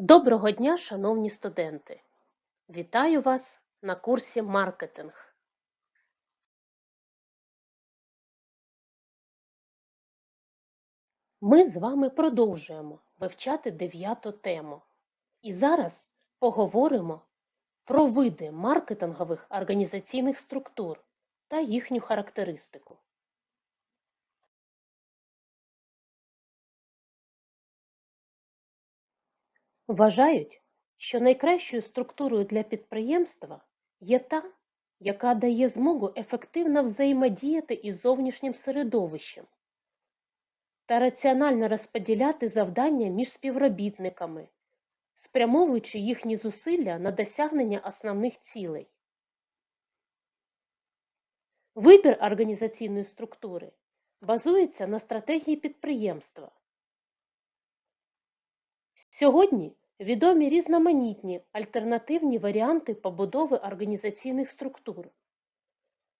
Доброго дня, шановні студенти! Вітаю вас на курсі маркетинг. Ми з вами продовжуємо вивчати дев'яту тему. І зараз поговоримо про види маркетингових організаційних структур та їхню характеристику. Вважають, що найкращою структурою для підприємства є та, яка дає змогу ефективно взаємодіяти із зовнішнім середовищем та раціонально розподіляти завдання між співробітниками, спрямовуючи їхні зусилля на досягнення основних цілей. Вибір організаційної структури базується на стратегії підприємства. Сьогодні відомі різноманітні альтернативні варіанти побудови організаційних структур,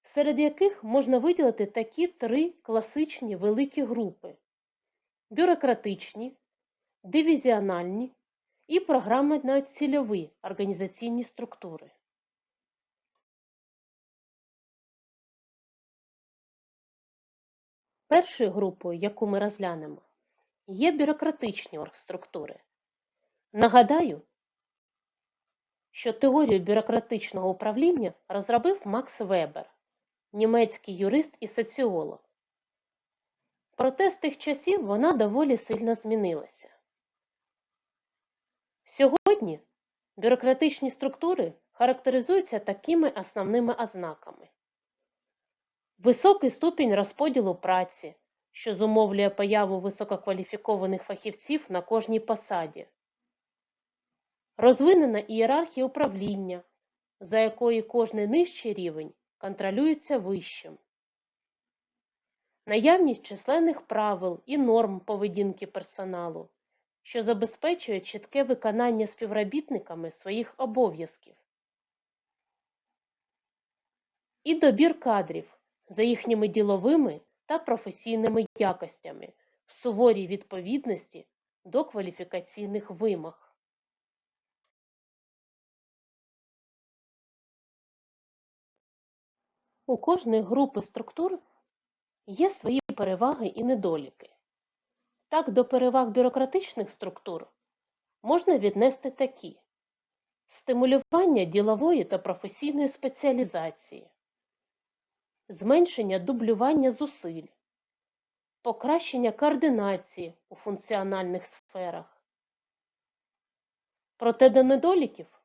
серед яких можна виділити такі три класичні великі групи – бюрократичні, дивізіональні і програмно-цільові організаційні структури. Першою групою, яку ми розглянемо, є бюрократичні оргструктури. Нагадаю, що теорію бюрократичного управління розробив Макс Вебер, німецький юрист і соціолог. Проте з тих часів вона доволі сильно змінилася. Сьогодні бюрократичні структури характеризуються такими основними ознаками. Високий ступінь розподілу праці, що зумовлює появу висококваліфікованих фахівців на кожній посаді. Розвинена ієрархія управління, за якої кожний нижчий рівень контролюється вищим. Наявність численних правил і норм поведінки персоналу, що забезпечує чітке виконання співробітниками своїх обов'язків. І добір кадрів за їхніми діловими та професійними якостями в суворій відповідності до кваліфікаційних вимог. У кожної групи структур є свої переваги і недоліки. Так, до переваг бюрократичних структур можна віднести такі: стимулювання ділової та професійної спеціалізації, зменшення дублювання зусиль, покращення координації у функціональних сферах. Проте до недоліків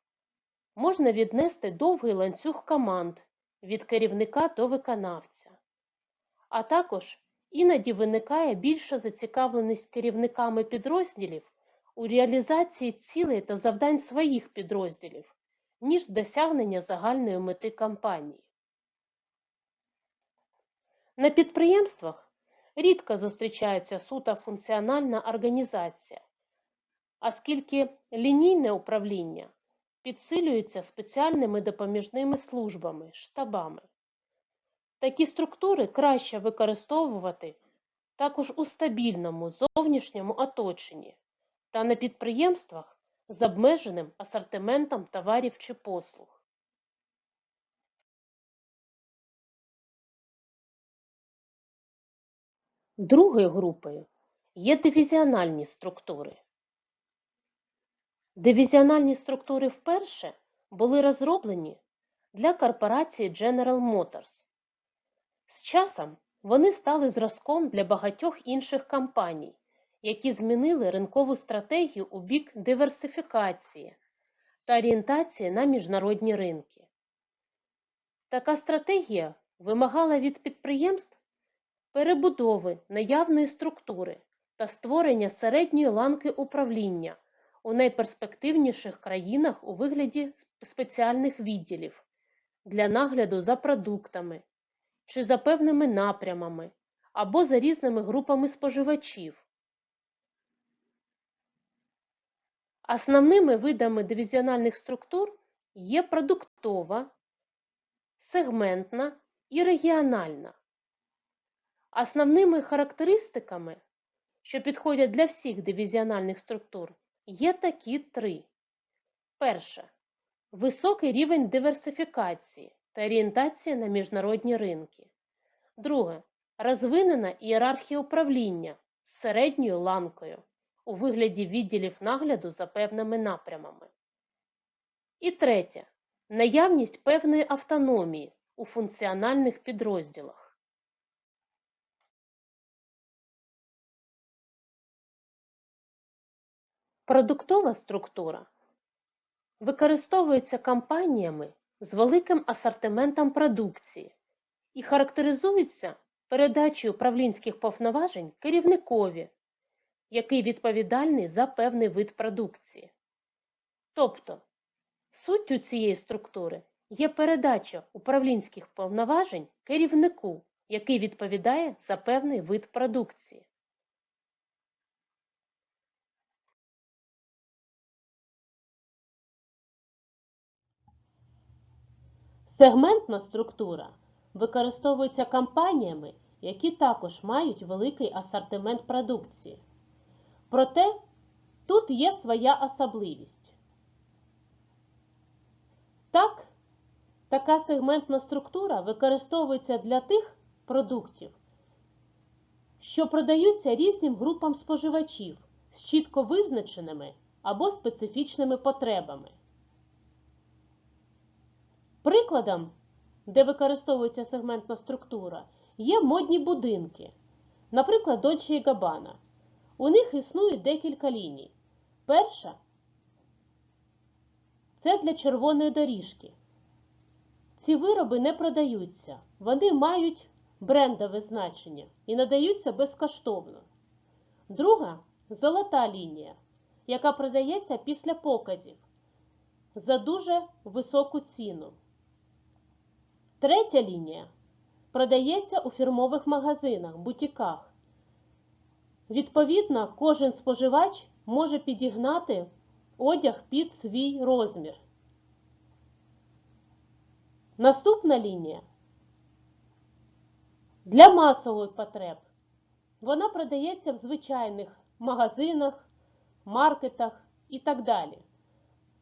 можна віднести довгий ланцюг команд від керівника до виконавця. А також іноді виникає більша зацікавленість керівниками підрозділів у реалізації цілей та завдань своїх підрозділів, ніж досягнення загальної мети кампанії. На підприємствах рідко зустрічається суто функціональна організація, оскільки лінійне управління підсилюється спеціальними допоміжними службами, штабами. Такі структури краще використовувати також у стабільному зовнішньому оточенні та на підприємствах з обмеженим асортиментом товарів чи послуг. Другою групою є дивізіональні структури. Дивізіональні структури вперше були розроблені для корпорації General Motors. З часом вони стали зразком для багатьох інших компаній, які змінили ринкову стратегію у бік диверсифікації та орієнтації на міжнародні ринки. Така стратегія вимагала від підприємств перебудови наявної структури та створення середньої ланки управління у найперспективніших країнах у вигляді спеціальних відділів для нагляду за продуктами чи за певними напрямами або за різними групами споживачів. Основними видами дивізіональних структур є продуктова, сегментна і регіональна. Основними характеристиками, що підходять для всіх дивізіональних структур, є такі три. Перше. Високий рівень диверсифікації та орієнтації на міжнародні ринки. Друге. Розвинена ієрархія управління з середньою ланкою у вигляді відділів нагляду за певними напрямами. І третє. Наявність певної автономії у функціональних підрозділах. Продуктова структура використовується компаніями з великим асортиментом продукції і характеризується передачею управлінських повноважень керівникові, який відповідальний за певний вид продукції. Тобто, суттю цієї структури є передача управлінських повноважень керівнику, який відповідає за певний вид продукції. Сегментна структура використовується компаніями, які також мають великий асортимент продукції. Проте тут є своя особливість. Так, така сегментна структура використовується для тих продуктів, що продаються різним групам споживачів з чітко визначеними або специфічними потребами. Прикладом, де використовується сегментна структура, є модні будинки, наприклад, Dolce Gabbana. У них існує декілька ліній. Перша це для червоної доріжки. Ці вироби не продаються, вони мають брендове значення і надаються безкоштовно. Друга золота лінія, яка продається після показів за дуже високу ціну. Третя лінія продається у фірмових магазинах, бутіках. Відповідно, кожен споживач може підігнати одяг під свій розмір. Наступна лінія для масових потреб. Вона продається в звичайних магазинах, маркетах і так далі.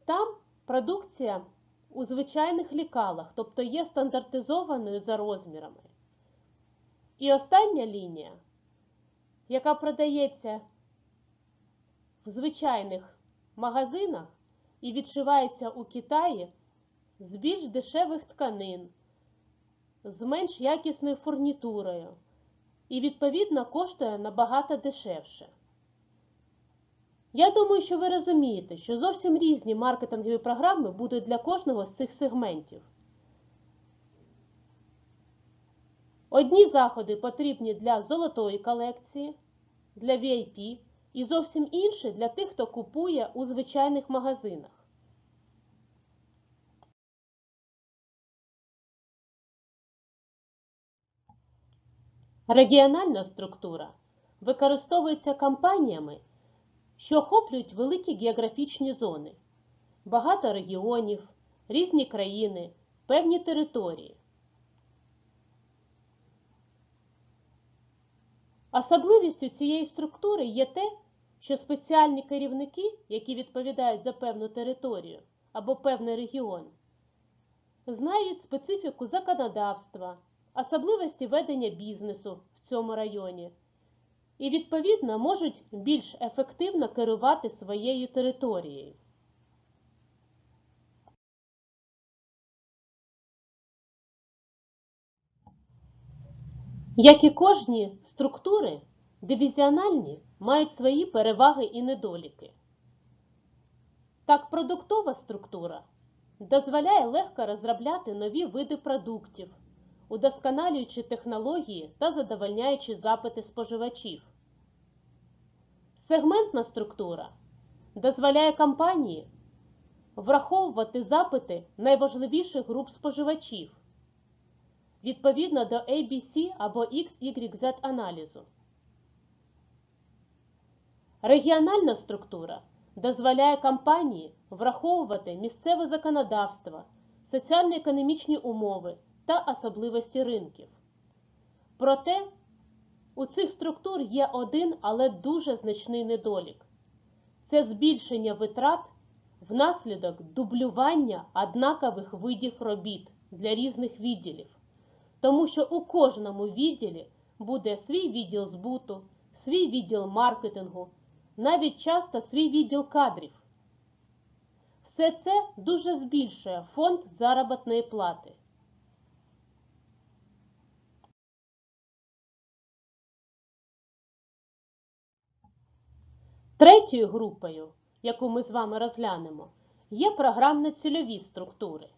Там продукція у звичайних лікалах, тобто є стандартизованою за розмірами. І остання лінія, яка продається в звичайних магазинах і відшивається у Китаї з більш дешевих тканин, з менш якісною фурнітурою і, відповідно, коштує набагато дешевше. Я думаю, що ви розумієте, що зовсім різні маркетингові програми будуть для кожного з цих сегментів. Одні заходи потрібні для золотої колекції, для VIP і зовсім інші для тих, хто купує у звичайних магазинах. Регіональна структура використовується компаніями, що охоплюють великі географічні зони, багато регіонів, різні країни, певні території. Особливістю цієї структури є те, що спеціальні керівники, які відповідають за певну територію або певний регіон, знають специфіку законодавства, особливості ведення бізнесу в цьому районі і, відповідно, можуть більш ефективно керувати своєю територією. Як і кожні структури, дивізіональні мають свої переваги і недоліки. Так, продуктова структура дозволяє легко розробляти нові види продуктів, удосконалюючи технології та задовольняючи запити споживачів. Сегментна структура дозволяє компанії враховувати запити найважливіших груп споживачів відповідно до ABC або XYZ аналізу. Регіональна структура дозволяє компанії враховувати місцеве законодавство, соціально-економічні умови та особливості ринків. Проте у цих структур є один, але дуже значний недолік. це збільшення витрат внаслідок дублювання однакових видів робіт для різних відділів. Тому що у кожному відділі буде свій відділ збуту, свій відділ маркетингу, навіть часто свій відділ кадрів. Все це дуже збільшує фонд заробітної плати. Третьою групою, яку ми з вами розглянемо, є програмно-цільові структури.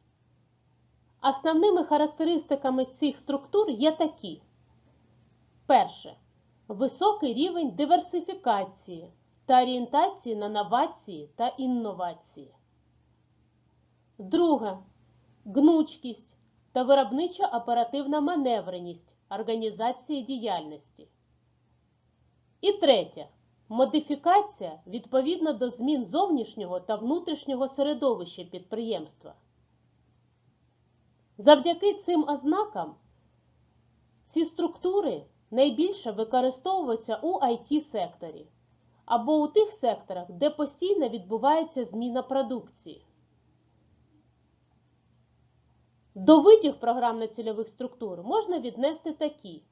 Основними характеристиками цих структур є такі. Перше. Високий рівень диверсифікації та орієнтації на новації та інновації. Друге. Гнучкість та виробнича оперативна маневреність організації діяльності. І третє. Модифікація відповідно до змін зовнішнього та внутрішнього середовища підприємства. Завдяки цим ознакам ці структури найбільше використовуються у IT-секторі або у тих секторах, де постійно відбувається зміна продукції. До видів програмно-цільових структур можна віднести такі: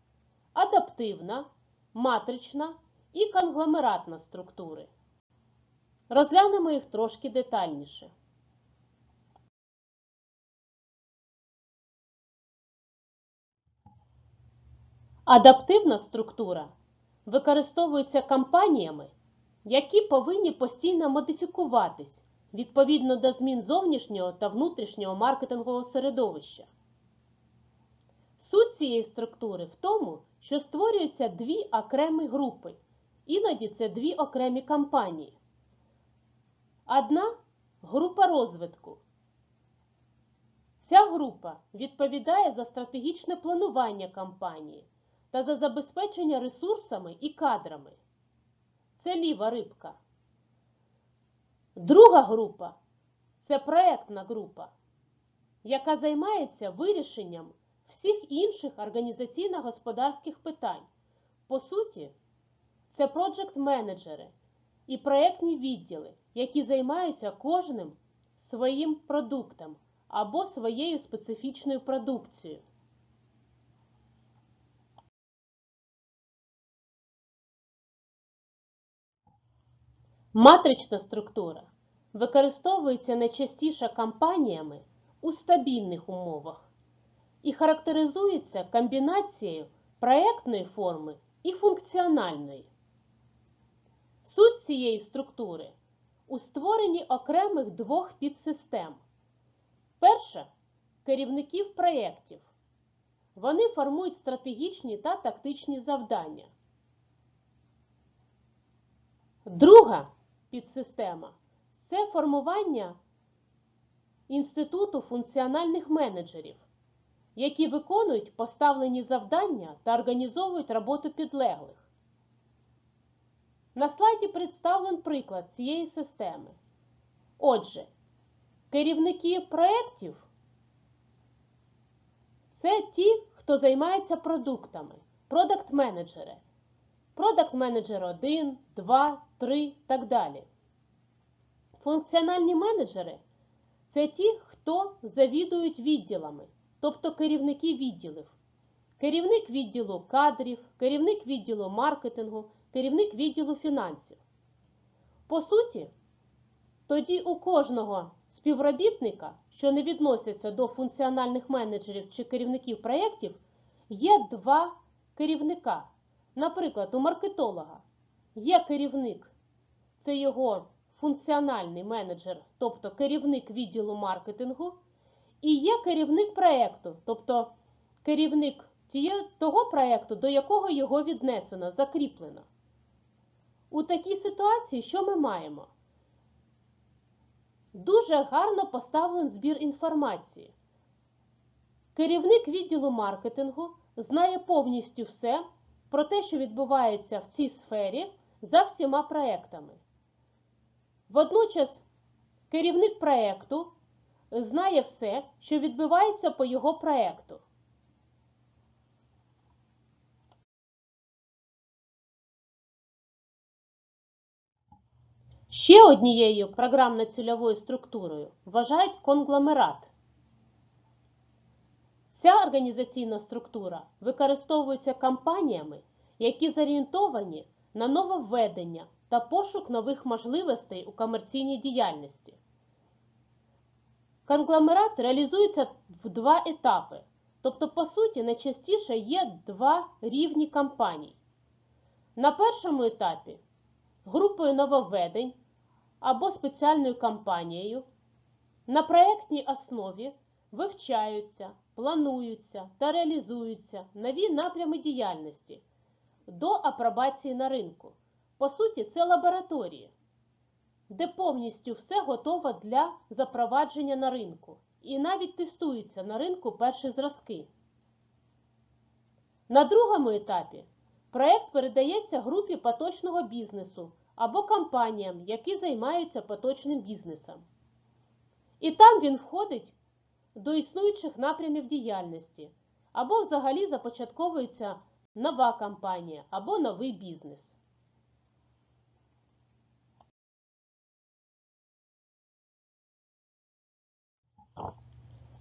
адаптивна, матрична і конгломератна структури. Розглянемо їх трошки детальніше. Адаптивна структура використовується компаніями, які повинні постійно модифікуватись відповідно до змін зовнішнього та внутрішнього маркетингового середовища. Суть цієї структури в тому, що створюються дві окремі групи, іноді це дві окремі компанії. Одна група розвитку. Ця група відповідає за стратегічне планування компанії та за забезпечення ресурсами і кадрами. Це ліва рибка. Друга група це проектна група, яка займається вирішенням всіх інших організаційно-господарських питань. По суті, це проджект-менеджери і проєктні відділи, які займаються кожним своїм продуктом або своєю специфічною продукцією. Матрична структура використовується найчастіше компаніями у стабільних умовах і характеризується комбінацією проєктної форми і функціональної. Суть цієї структури у створенні окремих двох підсистем. Перша керівників проєктів. Вони формують стратегічні та тактичні завдання. Друга підсистема це формування Інституту функціональних менеджерів, які виконують поставлені завдання та організовують роботу підлеглих. На слайді представлен приклад цієї системи. Отже, керівники проєктів це ті, хто займається продуктами, продакт-менеджери. Продакт-менеджер 1, 2, 3 так далі. Функціональні менеджери це ті, хто завідують відділами, тобто керівники відділів. Керівник відділу кадрів, керівник відділу маркетингу, керівник відділу фінансів. По суті, тоді у кожного співробітника, що не відносяться до функціональних менеджерів чи керівників проєктів, є два керівника. Наприклад, у маркетолога є керівник, це його функціональний менеджер, тобто керівник відділу маркетингу, і є керівник проєкту, тобто керівник того проєкту, до якого його віднесено, закріплено. У такій ситуації що ми маємо? Дуже гарно поставлений збір інформації. Керівник відділу маркетингу знає повністю все про те, що відбувається в цій сфері за всіма проектами. Водночас керівник проєкту знає все, що відбувається по його проєкту. Ще однією програмно-цільовою структурою вважають конгломерат. Ця організаційна структура використовується компаніями, які зорієнтовані на нововведення та пошук нових можливостей у комерційній діяльності. Конгломерат реалізується в два етапи, тобто, по суті, найчастіше є два рівні компаній. На першому етапі групою нововведень або спеціальною компанією на проєктній основі вивчаються, плануються та реалізуються нові напрями діяльності до апробації на ринку. По суті, це лабораторії, де повністю все готово для запровадження на ринку. І навіть тестуються на ринку перші зразки. На другому етапі проєкт передається групі поточного бізнесу або компаніям, які займаються поточним бізнесом. І там він входить до існуючих напрямів діяльності, або взагалі започатковується нова компанія або новий бізнес.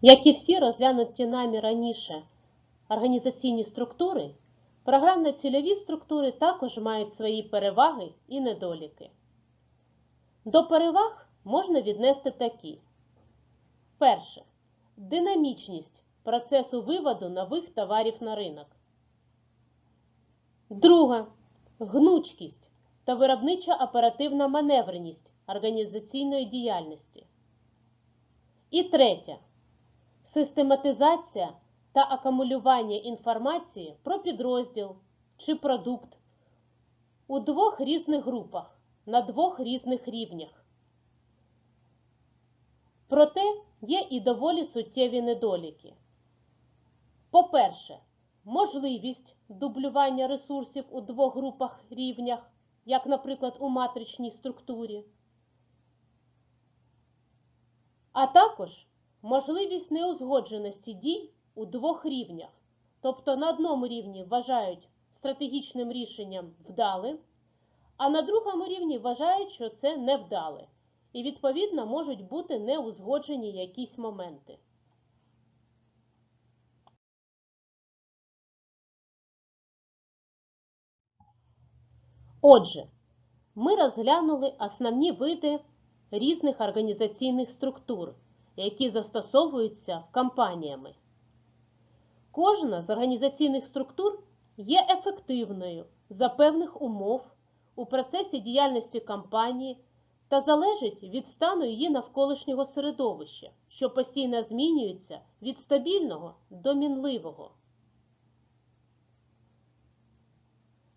Як і всі розглянуті нами раніше організаційні структури, програмно-цільові структури також мають свої переваги і недоліки. До переваг можна віднести такі. Перше. Динамічність процесу виводу нових товарів на ринок. Друге. Гнучкість та виробнича оперативна маневреність організаційної діяльності. І третє. Систематизація та акумулювання інформації про підрозділ чи продукт у двох різних групах на двох різних рівнях. Проте є і доволі суттєві недоліки. По-перше, можливість дублювання ресурсів у двох групах рівнях, як, наприклад, у матричній структурі, а також можливість неузгодженості дій у двох рівнях. Тобто на одному рівні вважають стратегічним рішенням вдалим, а на другому рівні вважають, що це невдале. І, відповідно, можуть бути неузгоджені якісь моменти. Отже, ми розглянули основні види різних організаційних структур, які застосовуються в компаніями. Кожна з організаційних структур є ефективною за певних умов у процесі діяльності компанії та залежить від стану її навколишнього середовища, що постійно змінюється від стабільного до мінливого.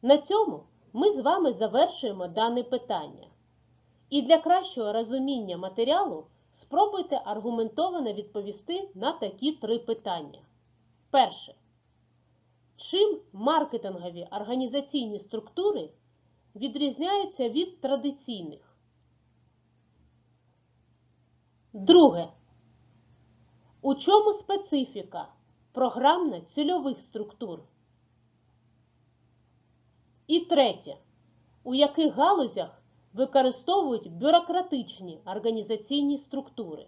На цьому ми з вами завершуємо дане питання. І для кращого розуміння матеріалу спробуйте аргументовано відповісти на такі три питання. Перше. Чим маркетингові організаційні структури відрізняються від традиційних? Друге. У чому специфіка програмно-цільових структур? І третє. У яких галузях використовують бюрократичні організаційні структури?